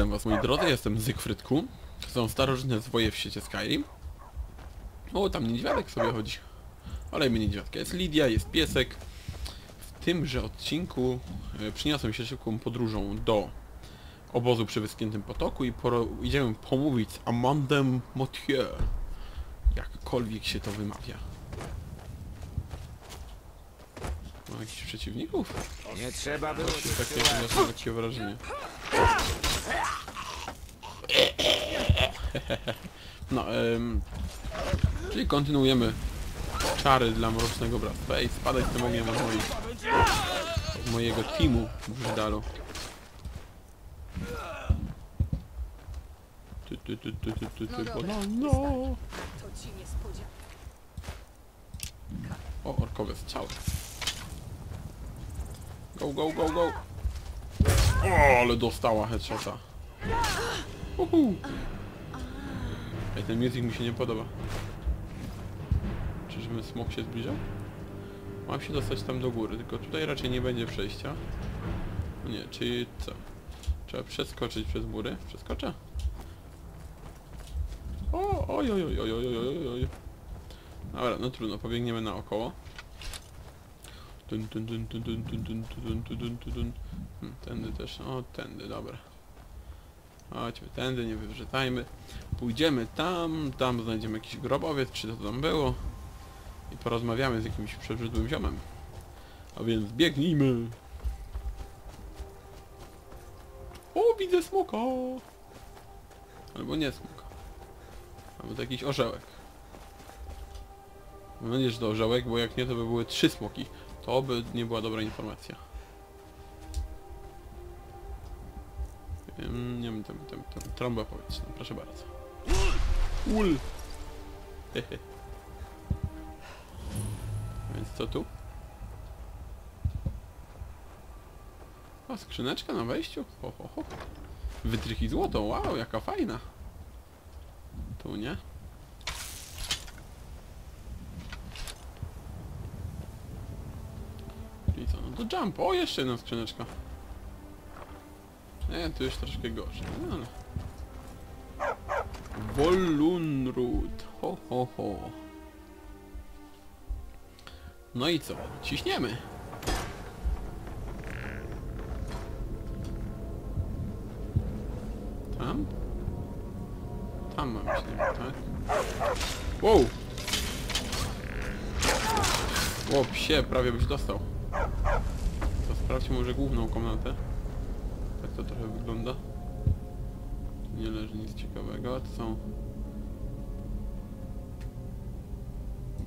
Witam was moi drodzy, jestem Zygfrydku. Są starożytne zwoje w świecie Skyrim. O, tam niedźwiadek sobie chodzi. Olejmy niedźwiadka. Jest Lidia, jest piesek. W tymże odcinku e, przyniosłem się szybką podróżą do obozu przy Wyschniętym Potoku i idziemy pomówić z Amandem Motier. Jakkolwiek się to wymawia. Ma jakichś przeciwników? Nie trzeba było Właśnie takie, odniosłem takie wrażenie. No, em, czyli kontynuujemy czary dla Mrocznego Bractwa. Ej, spadaj z tym ogniem od, moich, od mojego teamu w Brzydalu. Ty, ty, ty, ty, ty, ty, ty, No. To ci niespodzianka. O, orkowe strzały. Go, go, go, go. O, ale dostała headshota. Uhu. Ej, ten music mi się nie podoba. Czyżby smok się zbliżał? Mam się dostać tam do góry, tylko tutaj raczej nie będzie przejścia. No nie, czyli co? Trzeba przeskoczyć przez mury? Przeskoczę? O, oj, oj, oj, oj, oj, oj, oj. Dobra, no trudno, pobiegniemy naokoło. Dun, dun, dun, dun, dun, dun, dun, dun, dun, dun. Hmm, Tędy też, o tędy, dobra. Chodźmy tędy, nie wywrzetajmy. Pójdziemy tam, tam znajdziemy jakiś grobowiec, czy to tam było. I porozmawiamy z jakimś przebrzydłym ziomem. A więc biegnijmy! O, widzę smoka! Albo nie smoka. Albo to jakiś orzełek. Mam nadzieję, że to orzełek, bo jak nie, to by były trzy smoki. To by nie była dobra informacja. Nie wiem, tam, tam, tam, trąba powietrzna, proszę bardzo. Ul! Hehe. Więc co tu? O, skrzyneczka na wejściu? Ho, ho, ho. Wytrychy złoto, wow, jaka fajna. Tu nie? Czyli co, no to jump. O, jeszcze jedna skrzyneczka. Nie, tu już troszkę gorzej, no ale... Wolunrud. Ho, ho, ho. No i co? Ciśniemy. Tam? Tam mam się, tak? Wow! O psie, prawie byś dostał. Sprawdźmy może główną komnatę. Tak to trochę wygląda. Tu nie leży nic ciekawego, a to są...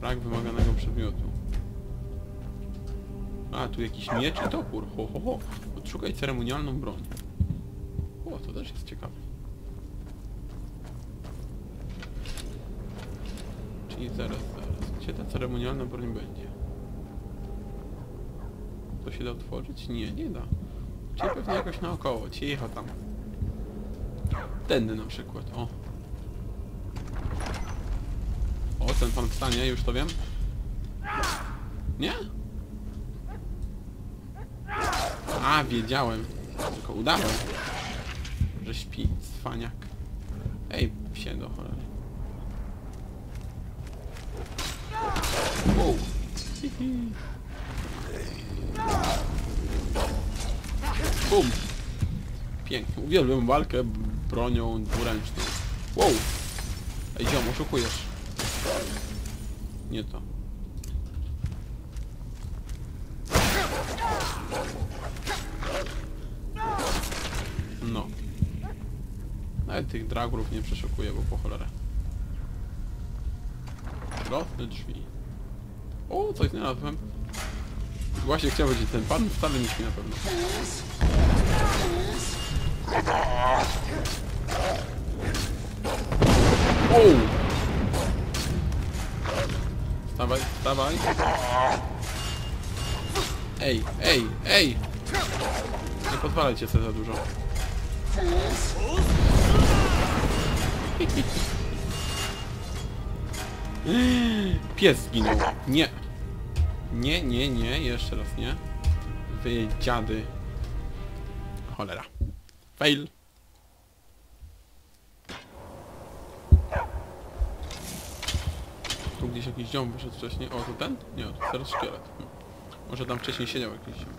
Brak wymaganego przedmiotu. A, tu jakiś miecz i topór. Ho, ho, ho. Odszukaj ceremonialną broń. O, to też jest ciekawe. Czyli zaraz, zaraz. Gdzie ta ceremonialna broń będzie? To się da otworzyć? Nie, nie da. Czyli pewnie jakoś naokoło. Cicho tam. Tędy na przykład, o. O, ten pan wstanie, już to wiem. Nie? A, wiedziałem. Tylko udałem. Że śpi, cwaniak. Ej, psie do cholery. Wow. Bum. Pięknie. Uwielbiam walkę bronią dwuręczną. Wow. Ej, ziom, oszukujesz. Nie to. No. Nawet tych dragurów nie przeszukuję, bo po cholerę. Lotne drzwi. O, coś znalazłem. Właśnie chciał powiedzieć, ten pan wcale nie śpi na pewno. Wow! Wstawaj, wstawaj. Ej, ej, ej! Nie pozwalajcie sobie za dużo. Pies zginął. Nie. Nie, nie, nie, jeszcze raz nie. Wy dziady. Cholera. Fail. Tu gdzieś jakiś ziom wyszedł wcześniej. O, to ten? Nie, to teraz szkielet. Hmm. Może tam wcześniej siedział jakiś ziom.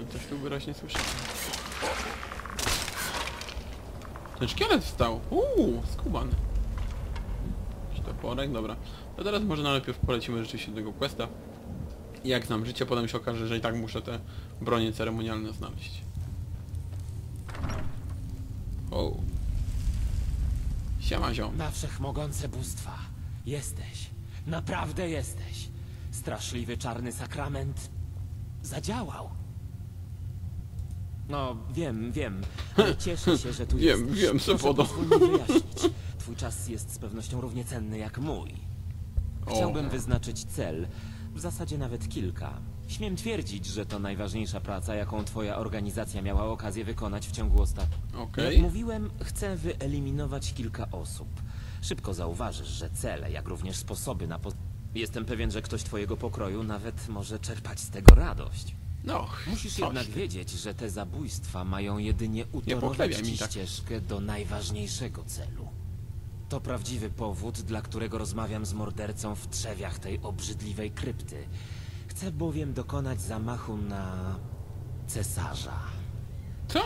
Ja coś tu wyraźnie słyszałem. Ten szkielet wstał. Uuu, skubany. Jakiś toporek, dobra. To teraz może najlepiej polecimy rzeczywiście do tego questa. I jak znam życie, potem się okaże, że i tak muszę te bronie ceremonialne znaleźć. O. Siema ziom. Na wszechmogące bóstwa. Jesteś. Naprawdę jesteś. Straszliwy czarny sakrament zadziałał. No, wiem, wiem. Ale cieszę się, że tu Wiem, jesteś. wiem, pozwól mi wyjaśnić. Twój czas jest z pewnością równie cenny jak mój. O. Chciałbym wyznaczyć cel. W zasadzie nawet kilka. Śmiem twierdzić, że to najważniejsza praca, jaką twoja organizacja miała okazję wykonać w ciągu ostatnich... Okej. Jak mówiłem, chcę wyeliminować kilka osób. Szybko zauważysz, że cele, jak również sposoby na... Jestem pewien, że ktoś twojego pokroju nawet może czerpać z tego radość. No, Musisz coś jednak ty. wiedzieć, że te zabójstwa mają jedynie utorować mi ci tak. ścieżkę do najważniejszego celu. To prawdziwy powód, dla którego rozmawiam z mordercą w trzewiach tej obrzydliwej krypty. Chcę bowiem dokonać zamachu na cesarza. Co?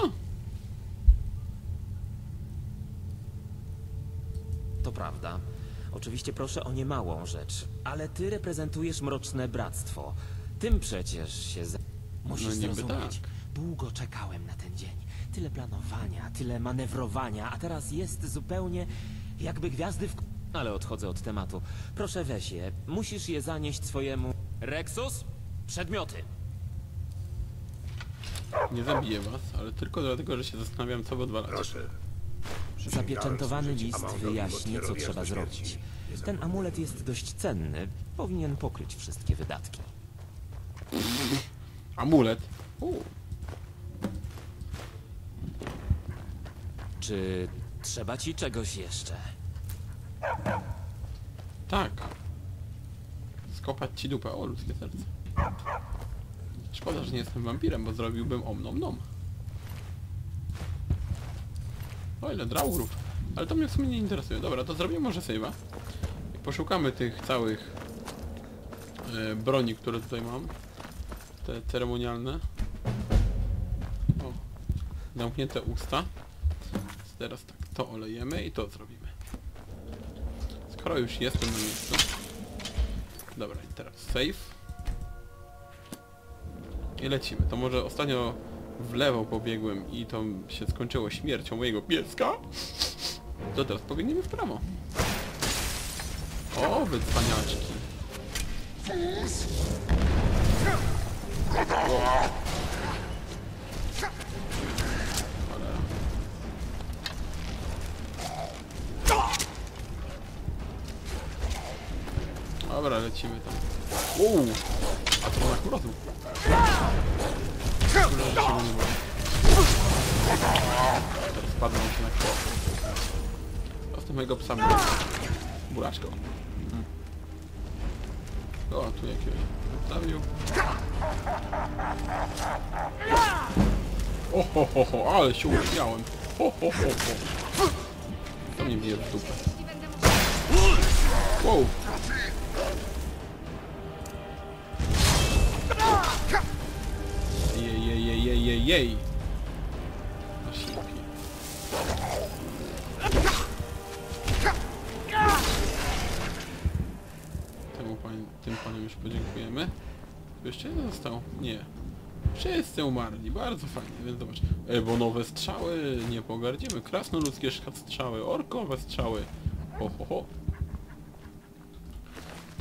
To prawda. Oczywiście proszę o niemałą rzecz, ale ty reprezentujesz mroczne bractwo. Tym przecież się za... Musisz No zrozumieć. tak. Długo czekałem na ten dzień. Tyle planowania, tyle manewrowania, a teraz jest zupełnie jakby gwiazdy w... Ale odchodzę od tematu. Proszę weź je. Musisz je zanieść swojemu... Rexus? Przedmioty. Nie zabiję was, ale tylko dlatego, że się zastanawiam, co wy odwalacie. Proszę. Zapieczętowany list wyjaśni, co trzeba zrobić. Ten amulet jest dość cenny. Powinien pokryć wszystkie wydatki. Amulet. U, Czy trzeba ci czegoś jeszcze? tak. Skopać ci dupę. O, ludzkie serce. Szkoda, że nie jestem wampirem, bo zrobiłbym om nom. O, ile draurów. Ale to mnie w sumie nie interesuje. Dobra, to zrobimy może save'a. I poszukamy tych całych e, broni, które tutaj mam. Te ceremonialne. O, zamknięte usta. Teraz tak, to olejemy i to zrobimy. Skoro już jestem na miejscu. Dobra, i teraz save. I lecimy. To może ostatnio w lewo pobiegłem i to się skończyło śmiercią mojego pieska. To teraz pobiegniemy w prawo. O, wy cwaniaczki. Dobra, lecimy tam. Uuu! A to on akurat. Teraz spadną się na krzew. Zostaw mojego psa mi. Buraczko. Mhm. O, tu jakiegoś zabił. O ho ho ho, ale się uśmiałem. Ho ho ho ho. To mnie bije w dupę. Wow. Jej. Temu pan, tym panom już podziękujemy. Jeszcze jeden został? Nie. Wszyscy umarli, bardzo fajnie, więc zobacz. Ebonowe strzały, nie pogardzimy. Krasnoludzkie strzały, orkowe strzały. Ho, ho, ho.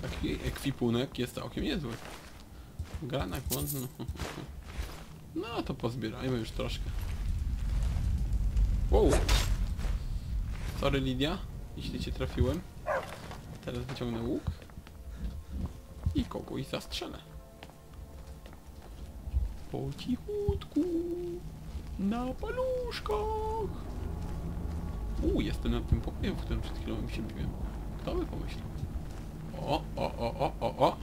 Taki ekwipunek jest całkiem niezły. Grana kłądno. No to pozbierajmy już troszkę. Wow. Sorry Lidia, jeśli cię trafiłem. Teraz wyciągnę łuk. I kogoś zastrzelę. Po cichutku. Na paluszkach. U, jestem na tym pokoju, w którym przed chwilą się biłem. Kto by pomyślał? O, o, o, o, o, o.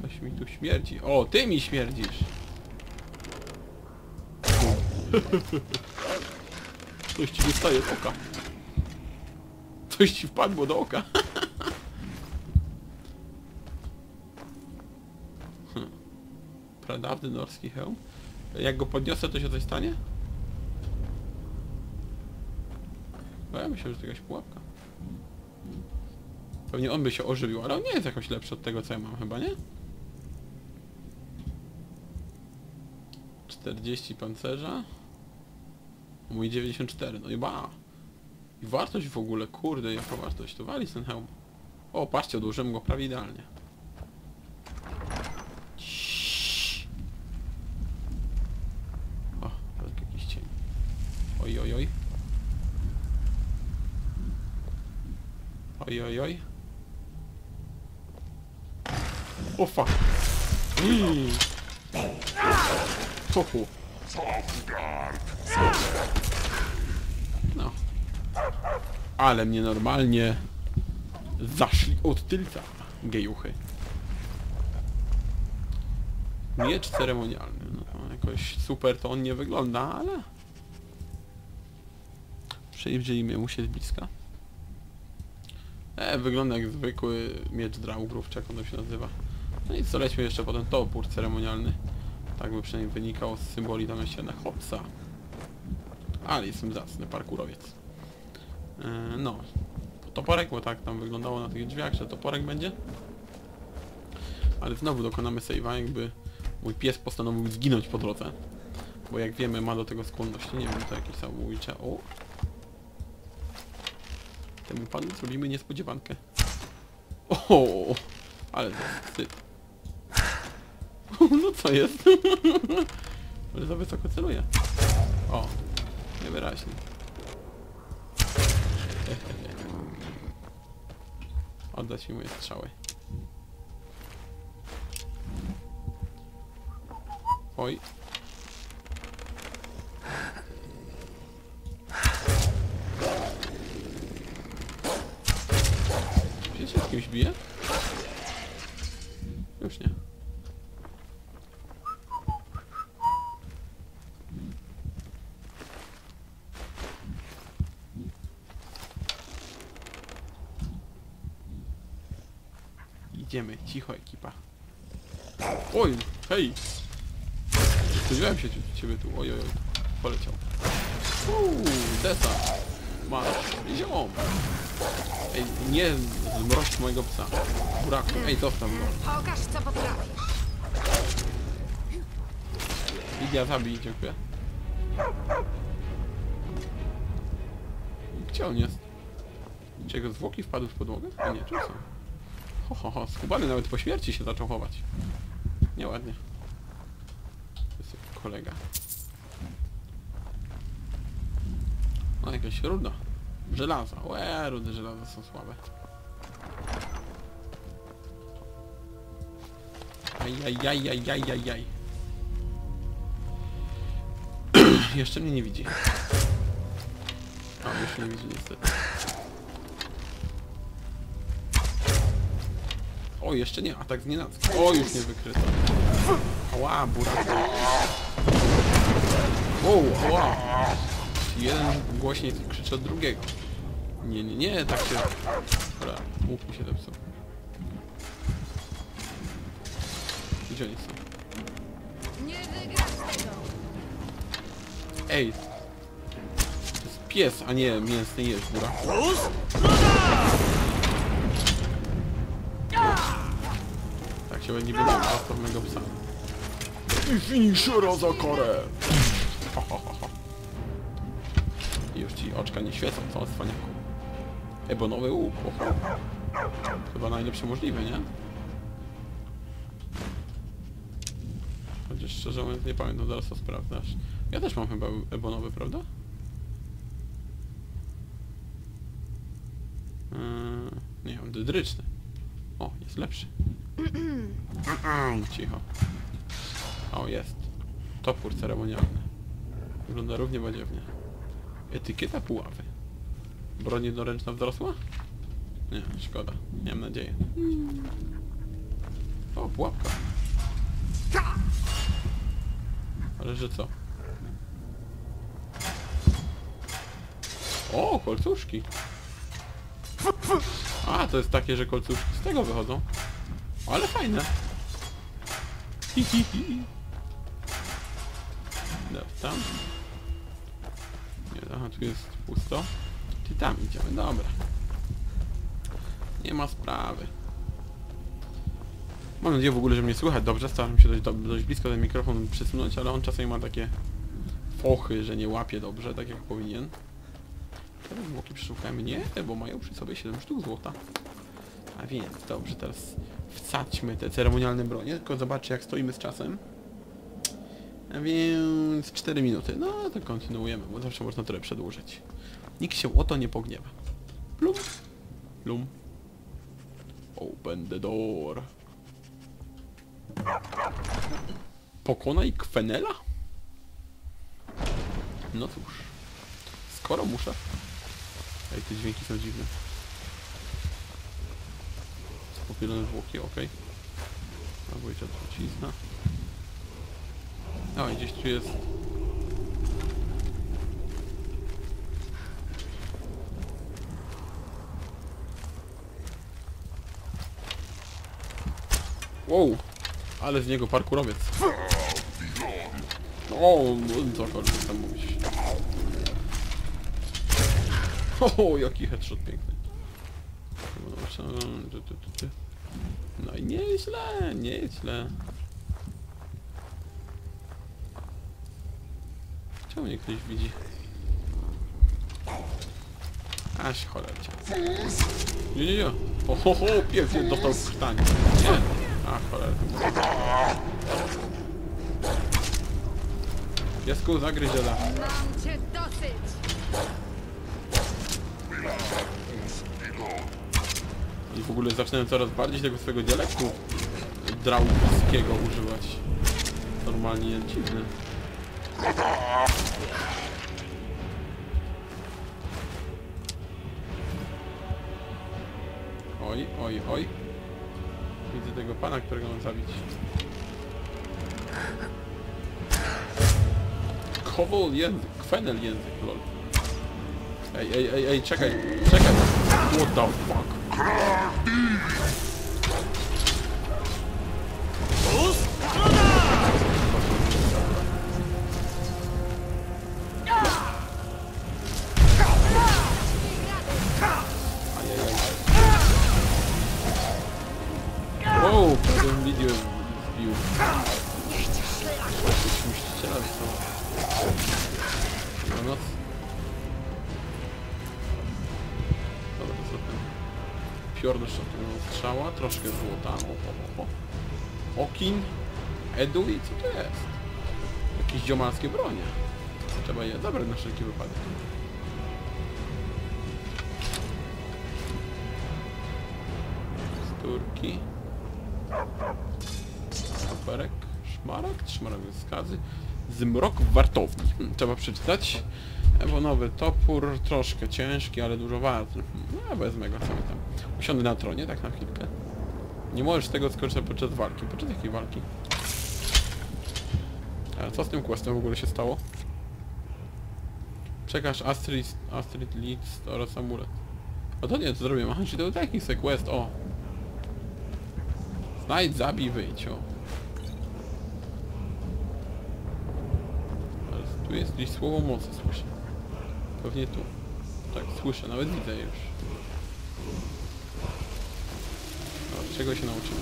Coś mi tu śmierdzi. O, ty mi śmierdzisz. Coś ci wystaje z oka. Coś ci wpadło do oka. Pradawny norski hełm. Jak go podniosę, to się coś stanie? Bo ja myślę, że to jakaś pułapka. Pewnie on by się ożywił, ale on nie jest jakoś lepszy od tego, co ja mam chyba, nie? 40 pancerza. Mój 94, no i ba. I wartość w ogóle, kurde, jaka wartość, to wali ten hełm. O, patrzcie, odłożyłem go prawie idealnie. Oj, oj, oj. Oj, oj, oj. O, fuck. Mm. Hoho. No. Ale mnie normalnie zaszli od tylca gejuchy. Miecz ceremonialny. No, jakoś super to on nie wygląda, ale... Przyjrzyjmy mu się z bliska. E, wygląda jak zwykły miecz draugrów, czy jak on się nazywa. No i co, lećmy jeszcze potem topór ceremonialny. Tak by przynajmniej wynikało z symboli na hopsa. Ale jestem zacny, parkurowiec. E, no. Toporek, bo tak tam wyglądało na tych drzwiach, że toporek będzie. Ale znowu dokonamy save'a, jakby mój pies postanowił zginąć po drodze. Bo jak wiemy ma do tego skłonności, nie wiem, to jakieś samobójcze. O! Temu panu zrobimy niespodziewankę. O, ale to wstyd. No co jest? Może za wysoko celuje. O, niewyraźnie. Oddać mi moje strzały. Oj. Czy się z kimś bije? Już nie. Idziemy, cicho ekipa. Oj, hej! Spodziewałem się cie- ciebie tu, oj, oj, oj. Poleciał. Uuu, desa. Masz, ziom. Ej, nie zmroź mojego psa. Buraku, ej, zostaw go. Pokaż, co potrafisz. Lidia, zabij, dziękuję. Gdzie on jest? Czy jego zwłoki wpadły w podłogę? A nie, czy są? Ho, ho, ho, skubany nawet po śmierci się zaczął chować. Nieładnie. To jest jak kolega. No, jakaś ruda. Żelaza. Łe, rudy żelaza są słabe. Ajajajajajajaj. Jeszcze mnie nie widzi. A, już nie widzi niestety. O, jeszcze nie, atak z nienacka. O, już nie wykryto. Ała, burak. O, ała. Jeden głośniej krzyczy od drugiego. Nie, nie, nie, tak się... Dobra, łuk mi się zepsuł. Gdzie oni są? Nie wygrasz tego. Ej! To jest pies, a nie mięsny jeż, buraku. Wydał prosto w mego psa. I finishera za ho. I już ci oczka nie świecą, co cwaniaku. Ebonowy łuk, oho. Chyba najlepszy możliwy, nie? Chociaż szczerze mówiąc nie pamiętam, zaraz to sprawdzasz. Ja też mam chyba ebonowy, prawda? Eee, nie, mam dydryczny. O, jest lepszy. Cicho. O, jest. Topór ceremonialny. Wygląda równie badziewnie. Etykieta puławy. Broń jednoręczna wzrosła? Nie, szkoda. Miałem nadzieję. O, pułapka. Ale że co? O, kolcuszki. A, to jest takie, że kolcówki z tego wychodzą. Ale fajne. Hi, hi, hi. Dobra. Nie, aha, tu jest pusto. Ty tam idziemy, dobra. Nie ma sprawy. Mam nadzieję w ogóle, że mnie słychać dobrze. Staram się dość, dość blisko ten mikrofon przesunąć, ale on czasami ma takie fochy, że nie łapie dobrze, tak jak powinien. Teraz zwłoki przeszukajmy. Nie, bo mają przy sobie 7 sztuk złota. A więc, dobrze, teraz wsadźmy te ceremonialne bronie, tylko zobaczcie jak stoimy z czasem. A więc 4 minuty. No to kontynuujemy, bo zawsze można trochę przedłużyć. Nikt się o to nie pogniewa. Plum. Plum. Open the door. Pokonaj Kwenela? No cóż. Skoro muszę. Ej, te dźwięki są dziwne. Popielone zwłoki, okej. Zabójcza trucizna. O, i gdzieś tu jest... Wow! Ale z niego parkurowiec. O, no, cokolwiek tam mówić. O, jaki headshot piękny. No i nieźle, nieźle. Czemu nie ktoś widzi? Aś cholercia. Nie, nie, nie. O, ho, ho, pięknie dostał w. Nie. A, cholera. Piesku, zagryź. Mam cię dosyć! I w ogóle zaczynałem coraz bardziej tego swojego dialektu drauskiego używać. Normalnie dziwne. Oj, oj, oj. Widzę tego pana, którego mam zabić. Kowol język, kwenel język, lol. Ej, ej, ej, ej, czekaj, czekaj. What the fuck? Ajajaj. Szatuna strzała, troszkę złota. O, o, o. Okin, Edui, co to jest? Jakieś dziomalskie bronie. Trzeba je zabrać na wszelki wypadek. Sturki. Saperek. Szmaragd. Szmaragd skazy. Zmrok wartowni. Hmm, trzeba przeczytać. Ebonowy topór. Troszkę ciężki, ale dużo warty. Hmm, no, wezmę go sobie tam. Usiądę na tronie, tak na chwilkę. Nie możesz tego skorzystać podczas walki. Podczas jakiej walki? A co z tym questem w ogóle się stało? Przekaż Astrid, Astrid Leeds oraz amulet. A to nie, co zrobię? Aha, czyli to taki se quest, o. Znajdź, zabij, wyjdź, o. Tu jest gdzieś słowo mocy, słyszę. Pewnie tu. Tak, słyszę, nawet widzę już. Czego się nauczymy?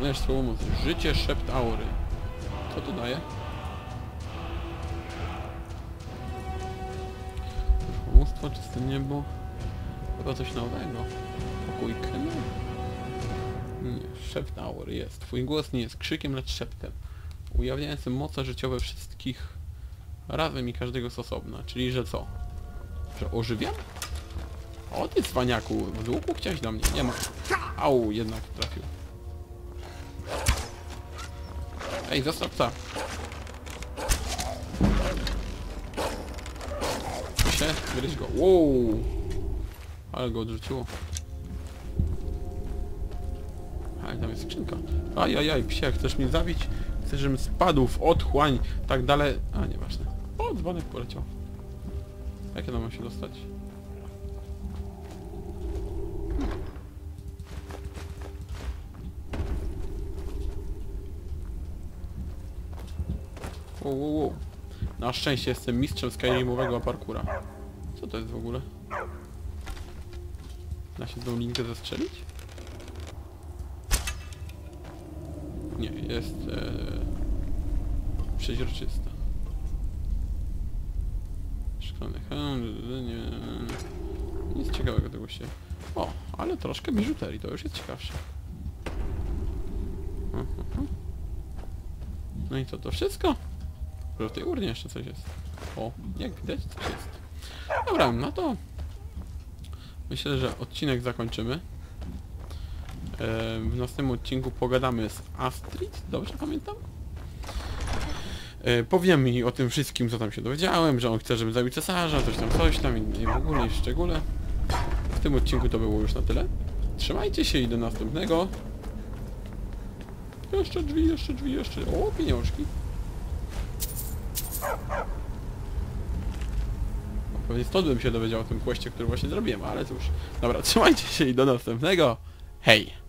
Znasz słowo mocy. Życie szept aury. Co to daje? Powództwo, czyste niebo. Chyba coś nowego. Pokój Kenu. Nie, szept aury jest. Twój głos nie jest krzykiem, lecz szeptem. Ujawniającym moce życiowe wszystkich razem i każdego z osobna. Czyli, że co? Że ożywiam? O ty cwaniaku, w łuku chciałeś do mnie. Nie ma. Au, jednak trafił. Ej, zostaw psa. się, gryź go. Wow. Ale go odrzuciło. A, i tam jest skrzynka. Ajajaj, psie, chcesz mnie zabić? Chcesz, żebym spadł w otchłań, tak dalej... A, nieważne. O, dzwonek poleciał. Jak ja tam mam się dostać? Na szczęście jestem mistrzem Skyrimowego parkura. Co to jest w ogóle? Da się tą linkę zastrzelić? Nie, jest e, przeźroczysta. Szklany nie, nic ciekawego tego się... O, ale troszkę biżuterii, to już jest ciekawsze. Mhm. No i co, to wszystko? Może w tej urnie jeszcze coś jest. O, jak widać coś jest. Dobra, no to... Myślę, że odcinek zakończymy. W następnym odcinku pogadamy z Astrid, dobrze pamiętam? E, Powiem mi o tym wszystkim, co tam się dowiedziałem, że on chce, żebym zabił cesarza, coś tam, coś tam i w ogóle i w szczególe. W tym odcinku to było już na tyle. Trzymajcie się i do następnego. Jeszcze drzwi, jeszcze drzwi, jeszcze... O, pieniążki. Pewnie stąd bym się dowiedział o tym kwestie, który właśnie zrobiłem, ale cóż. Dobra, trzymajcie się i do następnego. Hej!